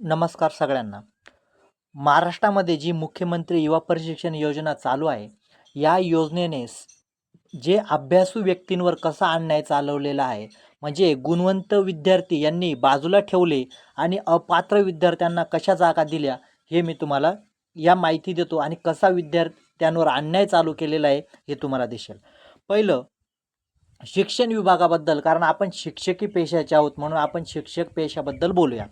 नमस्कार सगळ्यांना. महाराष्ट्रामध्ये जी मुख्यमंत्री युवा प्रशिक्षण योजना चालू आहे या योजनेने जे अभ्यासू व्यक्तींवर कसा अन्याय चालवलेला आहे म्हणजे गुणवंत विद्यार्थी यांनी बाजूला ठेवले आणि अपात्र विद्यार्थ्यांना कशा जागा दिल्या हे मी तुम्हाला या माहिती देतो आणि कसा विद्यार्थ्यांवर अन्याय चालू केलेला आहे हे तुम्हाला दिसेल. पहिलं शिक्षण विभागाबद्दल कारण आपण शिक्षकी पेशाचे आहोत म्हणून आपण शिक्षक पेशाबद्दल बोलूया.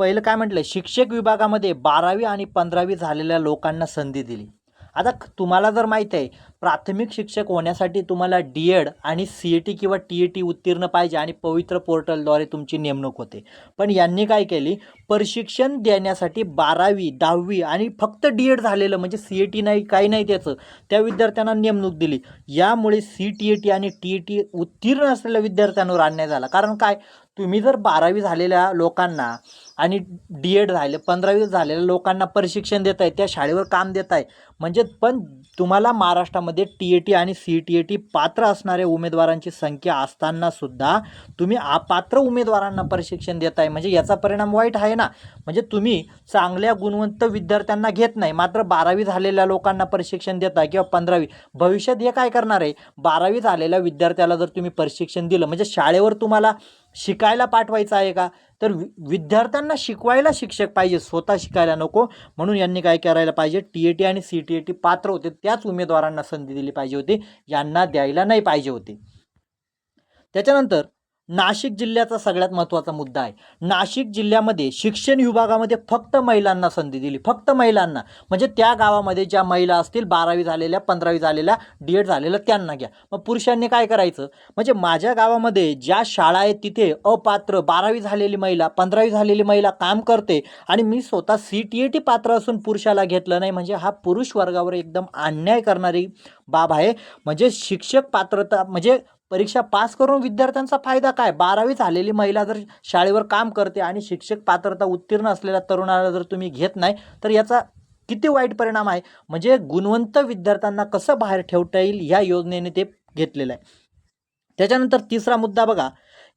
पहिलं काय म्हटलं शिक्षक विभागामध्ये बारावी आणि पंधरावी झालेल्या लोकांना संधी दिली. आता तुम्हाला जर माहीत आहे प्राथमिक शिक्षक होण्यासाठी तुम्हाला डी एड आणि सी ए टी किंवा टी ए टी उत्तीर्ण पाहिजे आणि पवित्र पोर्टलद्वारे तुमची नेमणूक होते. पण यांनी काय केली? प्रशिक्षण देण्यासाठी बारावी दहावी आणि फक्त डी एड झालेलं म्हणजे सी ए टी नाही काही नाही त्याचं. त्या विद्यार्थ्यांना नेमणूक दिली. यामुळे सी टी ए टी आणि टी ए टी उत्तीर्ण असलेल्या विद्यार्थ्यांवर अन्याय झाला. कारण काय? तुम्ही जर बारावी झालेल्या लोकांना आणि डी एड झाले पंधरावी झालेल्या लोकांना प्रशिक्षण देत आहे त्या शाळेवर काम देत आहे म्हणजे पण तुम्हाला महाराष्ट्रामध्ये टी ए टी आणि सी टी ए टी पात्र असणाऱ्या उमेदवारांची संख्या असताना सुद्धा तुम्ही अपात्र उमेदवारांना प्रशिक्षण देत आहे म्हणजे याचा परिणाम वाईट आहे ना? म्हणजे तुम्ही चांगल्या गुणवंत विद्यार्थ्यांना घेत नाही. मात्र बारावी झालेल्या लोकांना प्रशिक्षण देता किंवा पंधरावी. भविष्यात हे काय करणार आहे? बारावी झालेल्या विद्यार्थ्याला जर तुम्ही प्रशिक्षण दिलं म्हणजे शाळेवर तुम्हाला शिकायला पाठवायचं आहे का? तर वि विद्यार्थ्यांना शिकवायला शिक्षक पाहिजे. स्वतः शिकायला नको. म्हणून यांनी काय करायला पाहिजे? टी ए टी आणि सी टी ए टी पात्र होते. त्याच उमेदवारांना संधी दिली पाहिजे होती. यांना द्यायला नाही पाहिजे होती. त्याच्यानंतर नाशिक जिल्ह्याचा सगळ्यात महत्त्वाचा मुद्दा आहे. नाशिक जिल्ह्यामध्ये शिक्षण विभागामध्ये फक्त महिलांना संधी दिली. फक्त महिलांना. म्हणजे त्या गावामध्ये ज्या महिला असतील बारावी झालेल्या पंधरावी झालेल्या डी एड झालेल्या त्यांना घ्या. मग पुरुषांनी काय करायचं? म्हणजे माझ्या गावामध्ये ज्या शाळा आहेत तिथे अपात्र बारावी झालेली महिला पंधरावी झालेली महिला काम करते आणि मी स्वतः सी टी ए टी पात्र असून पुरुषाला घेतलं नाही. म्हणजे हा पुरुष वर्गावर एकदम अन्याय करणारी बाब आहे. म्हणजे शिक्षक पात्रता म्हणजे परीक्षा पास करून विद्यार्थ्यांचा फायदा काय? बारावी झालेली महिला जर शाळेवर काम करते आणि शिक्षक पात्रता उत्तीर्ण असलेल्या तरुणाला जर तुम्ही घेत नाही तर याचा किती वाईट परिणाम आहे? म्हणजे गुणवंत विद्यार्थ्यांना कसं बाहेर ठेवता येईल या योजनेने ते घेतलेलं आहे. त्याच्यानंतर तिसरा मुद्दा बघा.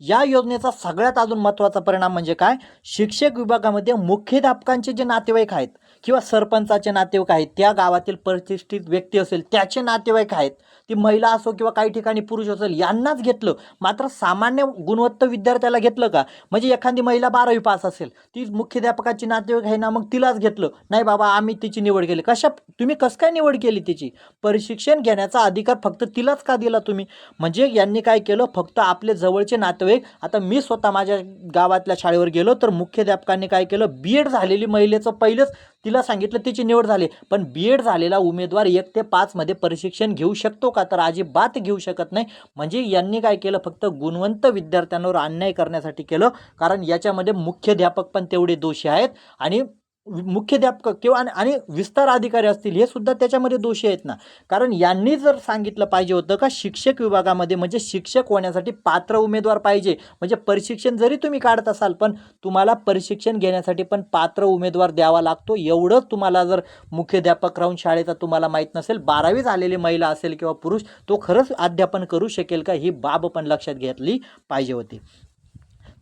या योजनेचा सगळ्यात अजून महत्त्वाचा परिणाम म्हणजे काय? शिक्षक विभागामध्ये मुख्याध्यापकांचे जे नातेवाईक आहेत किंवा सरपंचाचे नातेवाईक आहेत त्या गावातील प्रतिष्ठित व्यक्ती असेल त्याचे नातेवाईक आहेत. ती महिला असो किंवा काही ठिकाणी पुरुष असेल यांनाच घेतलं. मात्र सामान्य गुणवत्त विद्यार्थ्याला घेतलं का? म्हणजे एखादी महिला बारावी पास असेल ती मुख्याध्यापकाची नातेवाईक आहे ना मग तिलाच घेतलं. नाही बाबा आम्ही तिची निवड केली. कशा तुम्ही कसं काय निवड केली तिची? प्रशिक्षण घेण्याचा अधिकार फक्त तिलाच का दिला तुम्ही? म्हणजे यांनी काय केलं? फक्त आपले जवळचे नातेवाईक आता मी स्वतः माझ्या गावातल्या शाळेवर गेलो तर मुख्याध्यापकांनी काय केलं? बी एड झालेली महिलेचं पहिलंच तिला सांगितलं तिची निवड झाली. पण बी एड झालेला उमेदवार एक ते पाचमध्ये प्रशिक्षण घेऊ शकतो का? तर अजिबात घेऊ शकत नाही. म्हणजे यांनी काय केलं? फक्त गुणवंत विद्यार्थ्यांवर अन्याय करण्यासाठी केलं. कारण याच्यामध्ये मुख्याध्यापक पण तेवढे दोषी आहेत. आणि मुख्याध्यापक किंवा आणि- विस्तार अधिकारी असतील हे सुद्धा त्याच्यामध्ये दोषी आहेत ना. कारण यांनी जर सांगितलं पाहिजे होतं का शिक्षक विभागामध्ये म्हणजे शिक्षक होण्यासाठी पात्र उमेदवार पाहिजे. म्हणजे प्रशिक्षण जरी तुम्ही काढत असाल पण तुम्हाला प्रशिक्षण घेण्यासाठी पण पात्र उमेदवार द्यावा लागतो. एवढंच तुम्हाला जर मुख्याध्यापक राहून शाळेचा तुम्हाला माहीत नसेल बारावी झालेली महिला असेल किंवा पुरुष तो खरंच अध्यापन करू शकेल का ही बाब पण लक्षात घेतली पाहिजे होती.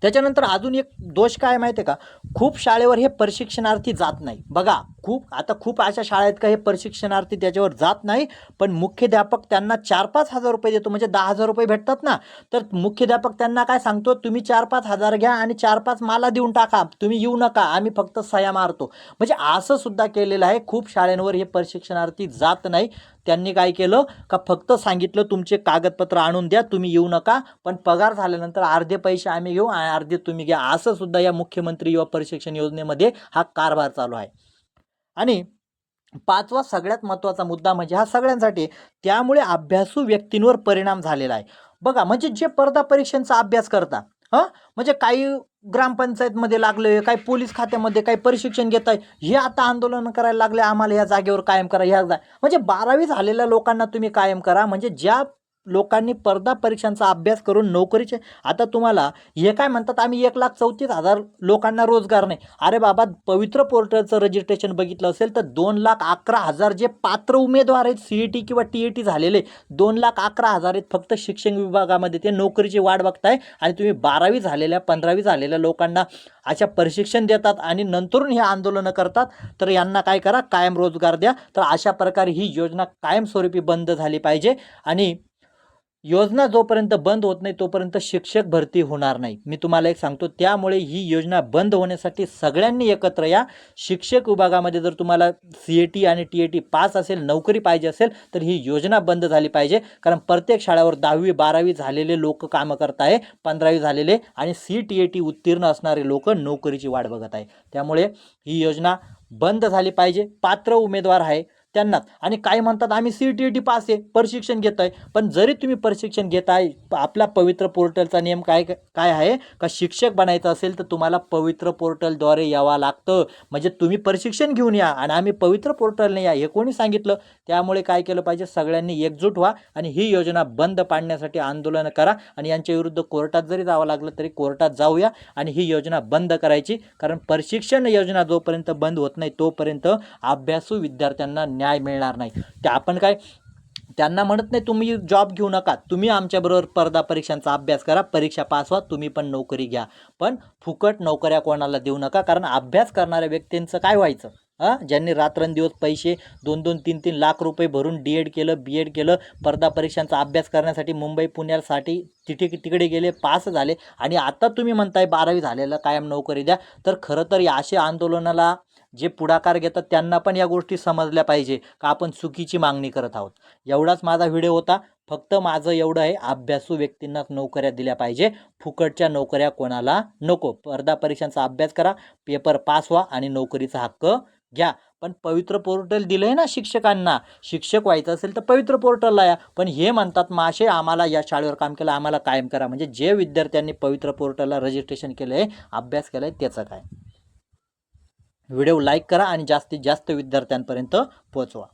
त्याच्यानंतर अजून एक दोष काय माहिती आहे का? खूप शाळेवर हे प्रशिक्षणार्थी जात नाही. बघा खूप आता खूप अशा शाळा आहेत का हे प्रशिक्षणार्थी त्याच्यावर जात नाही पण मुख्याध्यापक त्यांना चार पाच हजार रुपये देतो म्हणजे दहा हजार रुपये भेटतात ना. तर मुख्याध्यापक त्यांना काय सांगतो तुम्ही चार पाच हजार घ्या आणि चार पाच मला देऊन टाका तुम्ही येऊ नका आम्ही फक्त सया मारतो. म्हणजे असं सुद्धा केलेलं आहे खूप शाळांवर हे प्रशिक्षणार्थी जात नाही. त्यांनी काय केलं का फक्त सांगितलं तुमचे कागदपत्र आणून द्या तुम्ही येऊ नका पण पगार झाल्यानंतर अर्धे पैसे आम्ही घेऊ आणि अर्धे तुम्ही घ्या. असं सुद्धा या मुख्यमंत्री युवा प्रशिक्षण योजनेमध्ये हा कारभार चालू आहे. आणि पाचवा सगळ्यात महत्त्वाचा मुद्दा म्हणजे हा सगळ्यांसाठी त्यामुळे अभ्यासू व्यक्तींवर परिणाम झालेला आहे. बघा म्हणजे जे स्पर्धा परीक्षांचा अभ्यास करता हां? म्हणजे काही ग्रामपंचायतमध्ये लागले काही पोलीस खात्यामध्ये काही प्रशिक्षण घेत आहे हे आता आंदोलन करायला लागले आम्हाला या जागेवर कायम करा ह्या जा म्हणजे बारावी झालेल्या लोकांना तुम्ही कायम करा म्हणजे ज्या लोकांनी स्पर्धा परीक्षांचा अभ्यास करून नोकरीचे आता तुम्हाला हे काय म्हणतात? आम्ही एक लाख चौतीस हजार लोकांना रोजगार नाही. अरे बाबा पवित्र पोर्टलचं रजिस्ट्रेशन बघितलं असेल तर दोन लाख अकरा हजार जे पात्र उमेदवार आहेत सी ई टी किंवा टी ए टी झालेले दोन लाख अकरा हजार आहेत फक्त शिक्षण विभागामध्ये. ते नोकरीची वाट बघताय आणि तुम्ही बारावी झालेल्या पंधरावी झालेल्या लोकांना अशा प्रशिक्षण देतात आणि नंतरून हे आंदोलनं करतात. तर यांना काय करा? कायम रोजगार द्या. तर अशा प्रकारे ही योजना कायमस्वरूपी बंद झाली पाहिजे. आणि योजना जोपर्यंत बंद होत नाही तोपर्यंत शिक्षक भरती होणार नाही. मी तुम्हाला एक सांगतो त्यामुळे ही योजना बंद होण्यासाठी सगळ्यांनी एकत्र या. शिक्षक विभागामध्ये जर तुम्हाला सी ए टी आणि टी ए टी पास असेल नोकरी पाहिजे असेल तर ही योजना बंद झाली पाहिजे. कारण प्रत्येक शाळेवर दहावी बारावी झालेले लोक कामं करत आहे पंधरावी झालेले आणि सी टी ए टी उत्तीर्ण असणारे लोक नोकरीची वाट बघत आहे. त्यामुळे ही योजना बंद झाली पाहिजे. पात्र उमेदवार आहे त्यांनाच आणि काय म्हणतात आम्ही सी टी टी पास आहे प्रशिक्षण घेत आहे पण जरी तुम्ही प्रशिक्षण घेत आहे आपला पवित्र पोर्टलचा नियम काय काय आहे? का शिक्षक बनायचं असेल तर तुम्हाला पवित्र पोर्टलद्वारे यावं लागतं. म्हणजे तुम्ही प्रशिक्षण घेऊन या आणि आम्ही पवित्र पोर्टलने या हे कोणी सांगितलं? त्यामुळे काय केलं पाहिजे? सगळ्यांनी एकजूट व्हा आणि ही योजना बंद पाडण्यासाठी आंदोलन करा. आणि यांच्या विरुद्ध कोर्टात जरी जावं लागलं तरी कोर्टात जाऊया आणि ही योजना बंद करायची. कारण प्रशिक्षण योजना जोपर्यंत बंद होत नाही तोपर्यंत अभ्यासू विद्यार्थ्यांना न्याय मिळणार नाही. ते आपण काय त्यांना म्हणत नाही तुम्ही जॉब घेऊ नका. तुम्ही आमच्याबरोबर स्पर्धा परीक्षांचा अभ्यास करा. परीक्षा पास व्हा. तुम्ही पण नोकरी घ्या. पण फुकट नोकऱ्या कोणाला देऊ नका. कारण अभ्यास करणाऱ्या व्यक्तींचं काय व्हायचं? हां ज्यांनी रात्रंदिवस पैसे दोन दोन तीन तीन लाख रुपये भरून डी एड केलं बी एड केलं स्पर्धा परीक्षांचा अभ्यास करण्यासाठी मुंबई पुण्यासाठी तिथे तिकडे गेले पास झाले. आणि आता तुम्ही म्हणताय बारावी झालेलं कायम नोकरी द्या. तर खरं तर या असे आंदोलनाला जे पुढाकार घेतात त्यांना पण या गोष्टी समजल्या पाहिजे का आपण चुकीची मागणी करत आहोत. एवढाच माझा व्हिडिओ होता. फक्त माझं एवढं आहे अभ्यासू व्यक्तींनाच नोकऱ्या दिल्या पाहिजे. फुकटच्या नोकऱ्या कोणाला नको. स्पर्धा परीक्षांचा अभ्यास करा पेपर पास व्हा आणि नोकरीचा हक्क घ्या. पण पवित्र पोर्टल दिलं आहे ना शिक्षकांना. शिक्षक व्हायचं असेल तर पवित्र पोर्टलला या. पण हे म्हणतात माशे आम्हाला या शाळेवर काम केलं आम्हाला कायम करा. म्हणजे जे विद्यार्थ्यांनी पवित्र पोर्टलला रजिस्ट्रेशन केलं आहे अभ्यास केला आहे त्याचं काय? व्हिडिओ लाईक करा आणि जास्तीत जास्त विद्यार्थ्यांपर्यंत पोहोचवा.